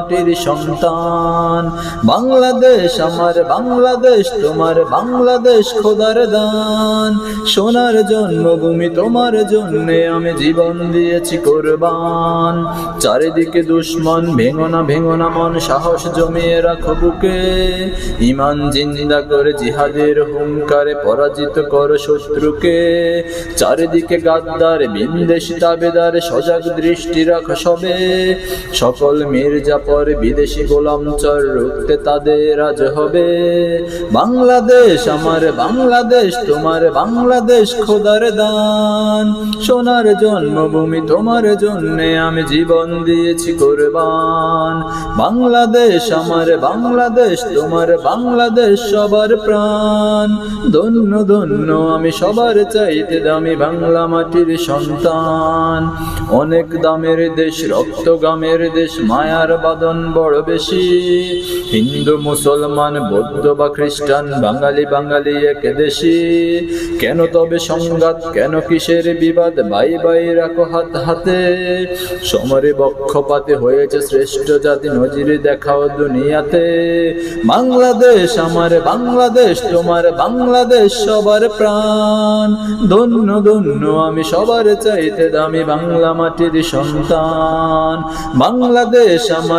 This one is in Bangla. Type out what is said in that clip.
মাটির সন্তান। বাংলাদেশ আমার, বাংলাদেশ তোমার, বাংলাদেশ খোদার দান। সোনার জন্মভূমি তোমার জন্যে আমি জীবন দিয়েছি কোরবান। চারিদিকে দুশ্মন, ভেঙো না ভেঙো না মন, সাহস জমিয়ে রাখো বুকে। ইমান জিন্দা করে, জিহাদের হুঙ্কারে পরাজিত করো শত্রুকে। চারিদিকে গাদ্দার, বিন্দেশি তাবেদার, সজাগ দৃষ্টি রাখো সবে। সকল মির্জাপর বিদেশি গোলাম চর রুখতে তাদের আজ হবে। বাংলাদেশ আমার, বাংলাদেশ তোমার, বাংলাদেশ খোদার দান। সোনার জন্মভূমি তোমার জন্যে আমি জীবন দিয়েছি কোরবান। বাংলাদেশ আমার, বাংলাদেশ তোমার, বাংলাদেশ সবার প্রাণ। ধন্য ধন্য আমি সবার চাইতে দামি বাংলা মাটির সন্তান। অনেক দামের দেশ রক্তগামের দেশ, মায়ার বাদন বড় বেশি। হিন্দু, মুসলমান, বৌদ্ধ বা খ্রিস্টান, বাঙালি বাঙালি এক দেশি। কেন তবে সংঘাত, কেন কিসের বিবাদ? বাই বাই রাখো হাত হাতে। সমরে বক্ষপাতে হয়েছে শ্রেষ্ঠ জাতি, নজির দেখাও দুনিয়াতে। বাংলাদেশ আমার, বাংলাদেশ তোমার, বাংলাদেশ সবার প্রাণ। ধন্য ধন্য, আমি সবার চাইতে দামি বাংলা মাটির সন্তান। বাংলাদেশ